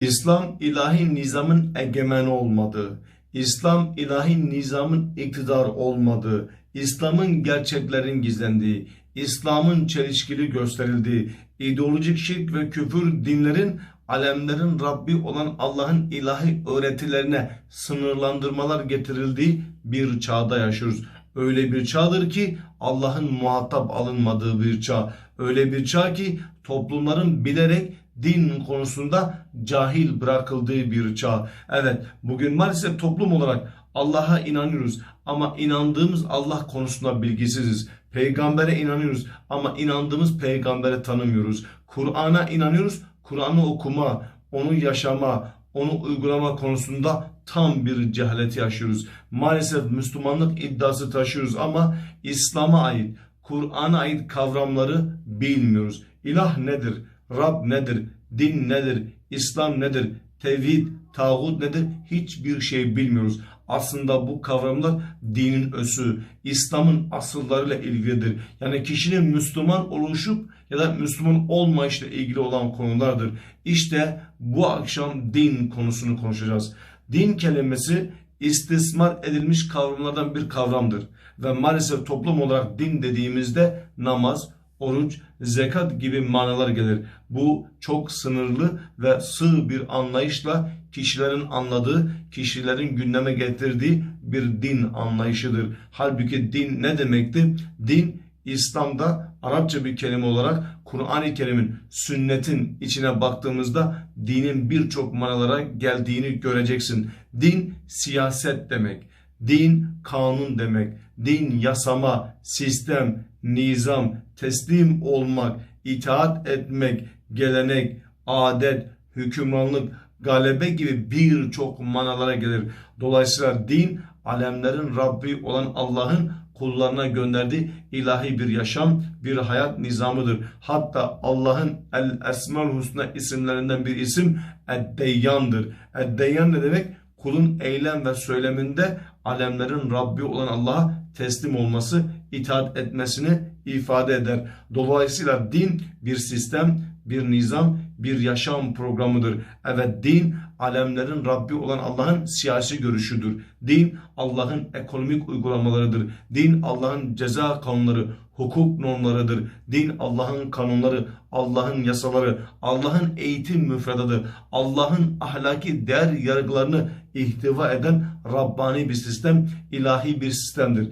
İslam ilahi nizamın egemen olmadığı, İslam ilahi nizamın iktidar olmadığı, İslam'ın gerçeklerin gizlendiği, İslam'ın çelişkili gösterildiği, ideolojik şirk ve küfür dinlerin alemlerin Rabbi olan Allah'ın ilahi öğretilerine sınırlandırmalar getirildiği bir çağda yaşıyoruz. Öyle bir çağdır ki Allah'ın muhatap alınmadığı bir çağ. Öyle bir çağ ki toplumların bilerek din konusunda cahil bırakıldığı bir çağ. Evet bugün maalesef toplum olarak Allah'a inanıyoruz ama inandığımız Allah konusunda bilgisiziz. Peygambere inanıyoruz ama inandığımız peygambere tanımıyoruz. Kur'an'a inanıyoruz. Kur'an'ı okuma, onu yaşama, onu uygulama konusunda tam bir cehalet yaşıyoruz. Maalesef Müslümanlık iddiası taşıyoruz ama İslam'a ait, Kur'an'a ait kavramları bilmiyoruz. İlah nedir? Rab nedir? Din nedir? İslam nedir? Tevhid, tağut nedir? Hiçbir şey bilmiyoruz. Aslında bu kavramlar dinin özü, İslam'ın asıllarıyla ilgilidir. Yani kişinin Müslüman oluşup ya da Müslüman olmayışla ilgili olan konulardır. İşte bu akşam din konusunu konuşacağız. Din kelimesi istismar edilmiş kavramlardan bir kavramdır. Ve maalesef toplum olarak din dediğimizde namaz, oruç, zekat gibi manalar gelir. Bu çok sınırlı ve sığ bir anlayışla kişilerin anladığı, kişilerin gündeme getirdiği bir din anlayışıdır. Halbuki din ne demekti? Din İslam'da Arapça bir kelime olarak Kur'an-ı Kerim'in sünnetin içine baktığımızda dinin birçok manalara geldiğini göreceksin. Din siyaset demek. Din kanun demek. Din yasama, sistem, nizam, teslim olmak, itaat etmek, gelenek, adet, hükümranlık, galebe gibi birçok manalara gelir. Dolayısıyla din alemlerin Rabbi olan Allah'ın kullarına gönderdiği ilahi bir yaşam, bir hayat nizamıdır. Hatta Allah'ın El Esmaül Husna isimlerinden bir isim Eddeyyan'dır. Eddeyyan ne demek? Kulun eylem ve söyleminde alemlerin Rabbi olan Allah'a teslim olması, itaat etmesini ifade eder. Dolayısıyla din bir sistem, bir nizam, bir yaşam programıdır. Evet din alemlerin Rabbi olan Allah'ın siyasi görüşüdür. Din Allah'ın ekonomik uygulamalarıdır. Din Allah'ın ceza kanunları, hukuk normlarıdır. Din Allah'ın kanunları, Allah'ın yasaları, Allah'ın eğitim müfredadı, Allah'ın ahlaki değer yargılarını ihtiva eden Rabbani bir sistem, ilahi bir sistemdir.